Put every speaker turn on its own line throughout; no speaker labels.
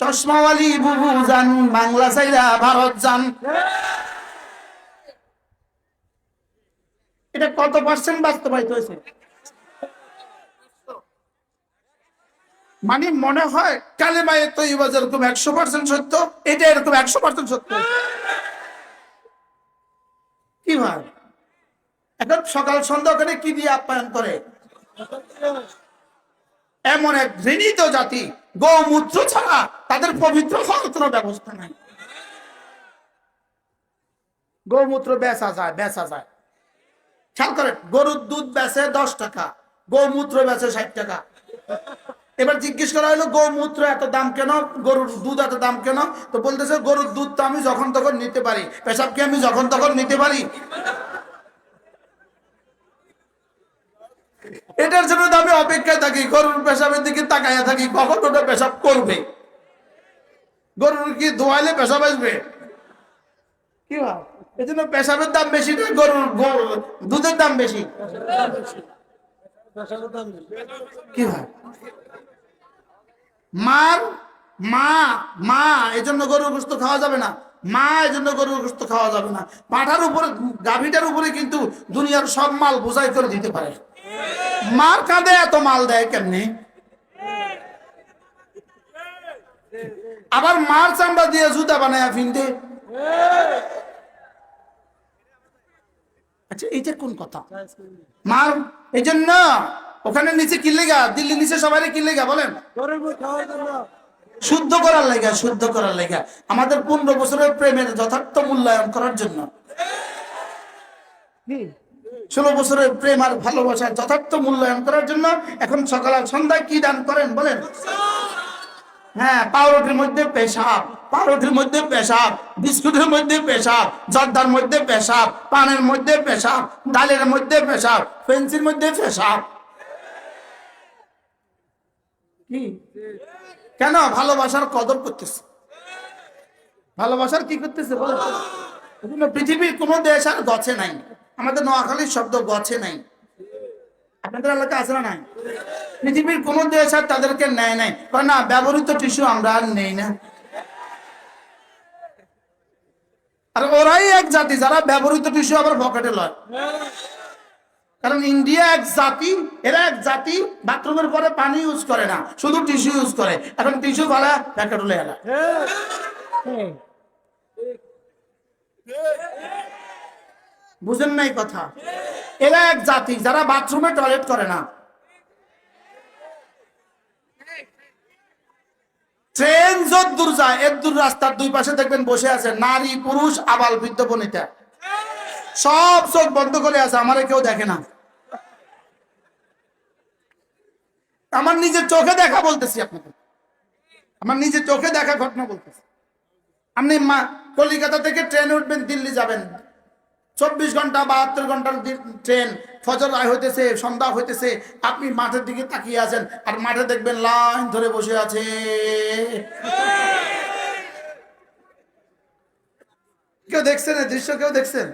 চশমাওয়ালি বুবু যান বাংলা চাইরা ভারত যান এটা কত পার্সেন্ট বাস্তবায়িত হয়েছে? মানে মনে হয় কালেমায় তো এবার যেরকম একশো পার্সেন্ট সত্য, এটা এরকম একশো পার্সেন্ট সত্য। কি ভাই? এখন সকাল সন্ধ্যা করে কি দিয়ে আপ্যায়ন করে? এমন এক ঘৃণিত জাতি, গৌমূত্র ছাড়া তাদের পবিত্র হওয়ার কোনো ব্যবস্থা নাই। গৌমূত্র বেচা যায় বেচা যায়। খেয়াল করেন, গরুর দুধ বেচে দশ টাকা, গৌমূত্র বেচে ষাট টাকা। এবার জিজ্ঞেস করা হলো, গৌমূত্র এত দাম কেন? গরুর দুধ এত দাম কেন? তো বলতেছে, গরুর দুধ তো আমি যখন তখন নিতে পারি পেশাবকে আমি যখন তখন নিতে পারি? এটার জন্য আমি অপেক্ষায় থাকি। গরুর পেশাবের দিকে তাকাইয়া থাকি। কখন ওটা পেশাব করবে? গরুর কি ধোয়াইলে পেশাব আসবে? কি এই জন্য পেশাবের দাম বেশি না, গরুর দুধের দাম বেশি। কি মার, মা মা এই জন্য গরুর গোস্ত খাওয়া যাবে না। মা এই জন্য গরুর গোস্ত খাওয়া যাবে না। পাঠার উপরে, গাভীটার উপরে কিন্তু দুনিয়ার সব মাল বোঝাই করে দিতে পারে। মার কাঁধে এত মাল দেয় কেমনি? আবার মার চামড়া দিয়ে জুতা বানায় ফিনতে। আচ্ছা এইটা কোন কথা? মার, এই জন্য ওখানে নিচে কি লেগা? দিল্লি নিচে সবাই কি লেগা, বলেন? শুদ্ধ করার লেগা, শুদ্ধ করার লেগা। আমাদের পনেরো বছরের প্রেমের যথার্থ মূল্যায়ন করার জন্য। ষোলো বছরের প্রেম আর ভালোবাসার যথার্থ মূল্যায়ন করার জন্য এখন সকাল আর সন্ধ্যায় কি দান করেন বলেন? হ্যাঁ পাউরুটির মধ্যে পেশাব, পাউরুটির মধ্যে পেশাব, বিস্কুটের মধ্যে পেশাব, জর্দার মধ্যে পেশাব, পানের মধ্যে পেশাব, ডালের মধ্যে পেশাব পেন্সির মধ্যে পেশাব। কি? কেন? ভালোবাসার কদর করতেছে। ভালোবাসার কি করতেছে বলো পৃথিবীর কোন দেশ আর গছে নাই। আমাদের নোয়াখালীর শব্দ গছে নাই। আপনাদের এলাকা আছে না নাই? পৃথিবীর কোন দেশ আর তাদেরকে নেয় নাই। কারণ না ব্যবহৃত টিস্যু আমরা আর নেই না। আর ওরাই এক জাতি যারা ব্যবহৃত টিস্যু আবার পকেটে লয়। কারণ ইন্ডিয়া এক জাতি এরা এক জাতি বাথরুমের পরে পানি ইউজ করে না শুধু টিস্যু ইউজ করে। এখন টিস্যু ফালা প্যাকেট হলে এলা। বুঝেন নাই কথা। এরা এক জাতি, যারা বাথরুমে টয়লেট করে না। ট্রেন যত দূর যায় এর দূর রাস্তার দুই পাশে দেখবেন বসে আছে নারী, পুরুষ, আবাল, বৃদ্ধ, বনিতা। সব চোখ বন্ধ করে আছে, আমারে কেউ দেখে না। আমার নিজের চোখে দেখা বলতেছি আপনাকে। আমার নিজের চোখে দেখা ঘটনা বলতেছি। আপনি মা কলিকাতা থেকে ট্রেনে উঠবেন, দিল্লি যাবেন। চব্বিশ ঘণ্টা, বাহাত্তর ঘণ্টার ট্রেন, ফজর রায় হইতেছে, সন্ধ্যা হইতেছে, আপনি মাঠের দিকে তাকিয়ে আছেন, আর মাঠে দেখবেন লাইন ধরে বসে আছে। কেউ দেখছেন এই দৃশ্য কেউ দেখছেন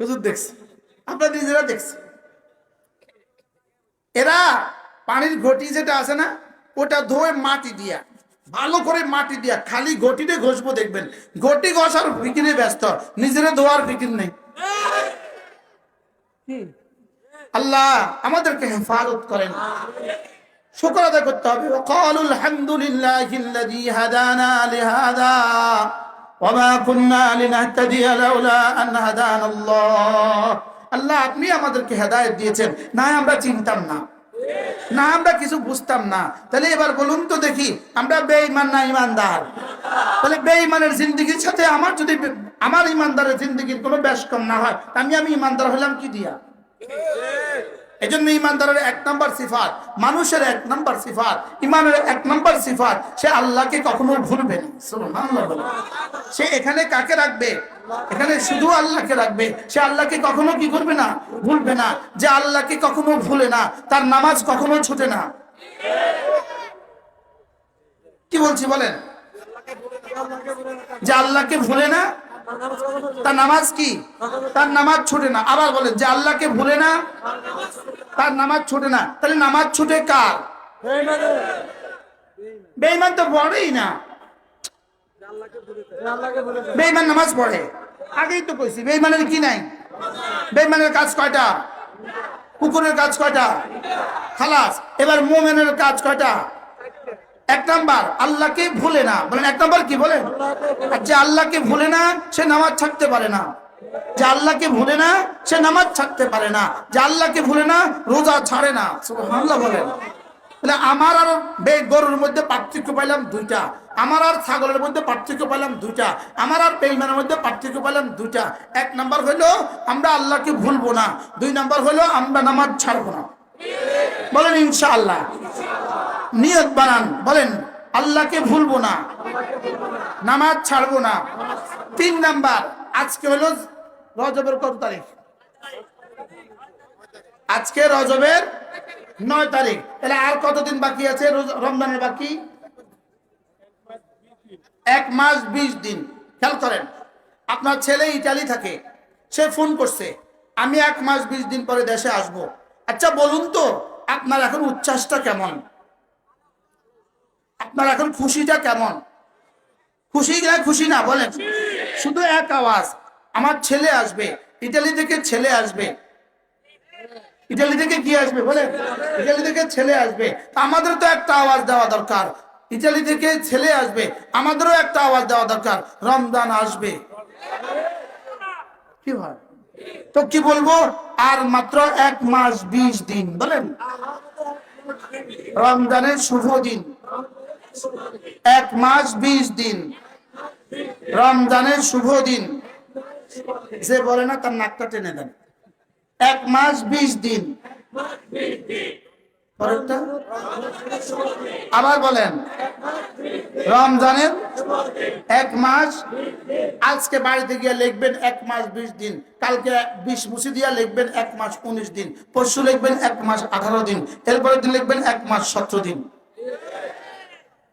হুজুর দেখছে। আপনার নিজেরা দেখছে। এরা পানির ঘটি যেটা আছে না, ওটা ধোয়ে মাটি দিয়া ভালো করে মাটি দিয়া খালি ঘটিতে ঘষবো দেখবেন। ঘটি ঘষার ফিকিরে ব্যস্ত নিজের ধোয়ার ফিকির নেই। আল্লাহ আমাদেরকে হেফাজত করেন। শুকর আদায় করতে হবে। আল্লাহ আপনি আমাদেরকে হেদায়ত দিয়েছেন না আমরা চিনতাম না। না, আমরা কিছু বুঝতাম না। তাহলে এবার বলুন তো দেখি, আমরা বেঈমান না ইমানদার তাহলে বেঈমানের জিন্দগির সাথে আমার যদি আমার ইমানদারের জিন্দগির কোনো ব্যাস কম না হয় আমি আমি ইমানদার হলাম কি দিয়া? এই জন্য ইমানদারের এক নম্বর সিফাত, মানুষের এক নম্বর সিফাত, ইমানের এক নম্বর সিফাত, সে আল্লাহকে কখনো ভুলবে সে এখানে কাকে রাখবে? এখানে শুধু আল্লাহকে রাখবে। সে আল্লাহকে কখনো কি করবে না? ভুলবে না। যে আল্লাহকে কখনো ভুলে না, তার নামাজ কখনো ছুটে না। কি বলছি বলেন? যে আল্লাহকে ভুলে না তার নামাজ কি? তার নামাজ ছুটে না। আবার বলেন, যে আল্লাহকে ভুলে না, তার নামাজ ছুটে না। তাহলে নামাজ ছুটে কার? বেঈমান তো পড়েই না। বেঈমান নামাজ পড়ে। আগেই তো কইছি বেইমানের কি নাই? বেইমানের কাজ কয়টা? কুকুরের কাজ কয়টা? খালাস। এবার মোমেনের কাজ কয়টা? এক নাম্বার, আল্লাহকে ভুলে না। বলেন, এক নাম্বার কি বলেন? যে আল্লাহকে ভুলে না, সে নামাজ ছাড়তে পারে না। যে আল্লাহকে ভুলে না, সে নামাজ ছাড়তে পারে না। যে আল্লাহকে ভুলে না, রোজা ছাড়ে না। সুবহানাল্লাহ বলেন। আমার আর বে গরুর মধ্যে পার্থক্য পাইলাম দুইটা। আমার আর ছাগলের মধ্যে পার্থক্য পাইলাম দুইটা। আমার আর বেইমানের মধ্যে পার্থক্য পাইলাম দুইটা। এক নাম্বার হইল, আমরা আল্লাহকে ভুলবো না। দুই নাম্বার হইল, আমরা নামাজ ছাড়বো না। বলেন ইনশাআল্লাহ। নিয়ত বানান, বলেন, আল্লাহকে ভুলবো না, নামাজ ছাড়বো না। তিন নাম্বার, আজকে হলো রজবের কত তারিখ? আজকে রজবের নয় তারিখ। তাহলে আর কতদিন বাকি আছে? রমজানের বাকি? এক মাস বিশ দিন। খেয়াল করেন, আপনার ছেলে ইটালি থাকে, সে ফোন করছে, আমি এক মাস বিশ দিন পরে দেশে আসব। আচ্ছা বলুন তো, আপনার এখন উচ্ছ্বাসটা কেমন? আপনার এখন খুশিটা কেমন? খুশি না খুশি না, বলেন। শুধু এক আওয়াজ, আমার ছেলে আসবে, ইটালি থেকে ছেলে আসবে। ইটালি থেকে কি আসবে, বলেন? ইটালি থেকে ছেলে আসবে। আমাদের তো একটা আওয়াজ দেওয়া দরকার। ইটালি থেকে ছেলে আসবে, আমাদেরও একটা আওয়াজ দেওয়া দরকার। রমজান আসবে। কি হয়? তো কি বলব? আর মাত্র এক মাস বিশ দিন, বলেন? রমজানের শুভ দিন। এক মাস বিশ দিন। রমজানের শুভ দিন। যে বলে না, তার নাকটা টেনে দেন। এক মাস বিশ দিন? আবার বলেন, রমজানের এক মাস, আজকে বাড়িতে গিয়ে লিখবেন এক মাস বিশ দিন। কালকে বিশ মুছে দিয়া লিখবেন এক মাস উনিশ দিন। পরশু লিখবেন এক মাস আঠারো দিন। এরপরে দিন লিখবেন এক মাস সতেরো দিন।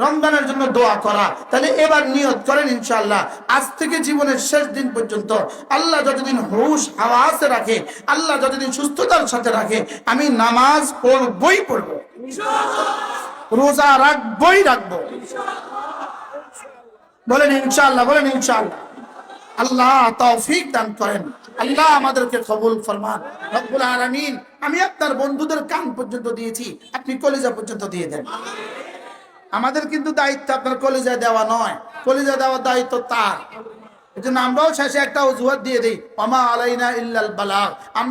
রমজানের জন্য দোয়া করা। তাহলে এবার নিয়ত করেন ইনশাআল্লাহ। আজ থেকে জীবনের শেষ দিন পর্যন্ত আল্লাহ যতদিন হুশ রাখে, আল্লাহ যতদিন সুস্থতার সাথে রাখে, আমি নামাজ পড়বই পড়ব। রোজা রাখবই রাখব। বলেন ইনশাআল্লাহ বলেন ইনশাআল্লাহ। আল্লাহ তৌফিক দান করেন। আল্লাহ আমাদেরকে কবুল ফরমান। রব্বুল আমি আপনার বন্ধুদের কান পর্যন্ত দিয়েছি। আপনি কলেজা পর্যন্ত দিয়ে দেন। আমাদের কিন্তু দায়িত্ব আপনার কলিজা দেওয়া নয়। কলিজা দেওয়ার দায়িত্ব তার। এই জন্য আমরাও শেষে একটা অজুহাত দিয়ে দিই। অমা আলাইনা ইল্লাল বালাগ। আমরা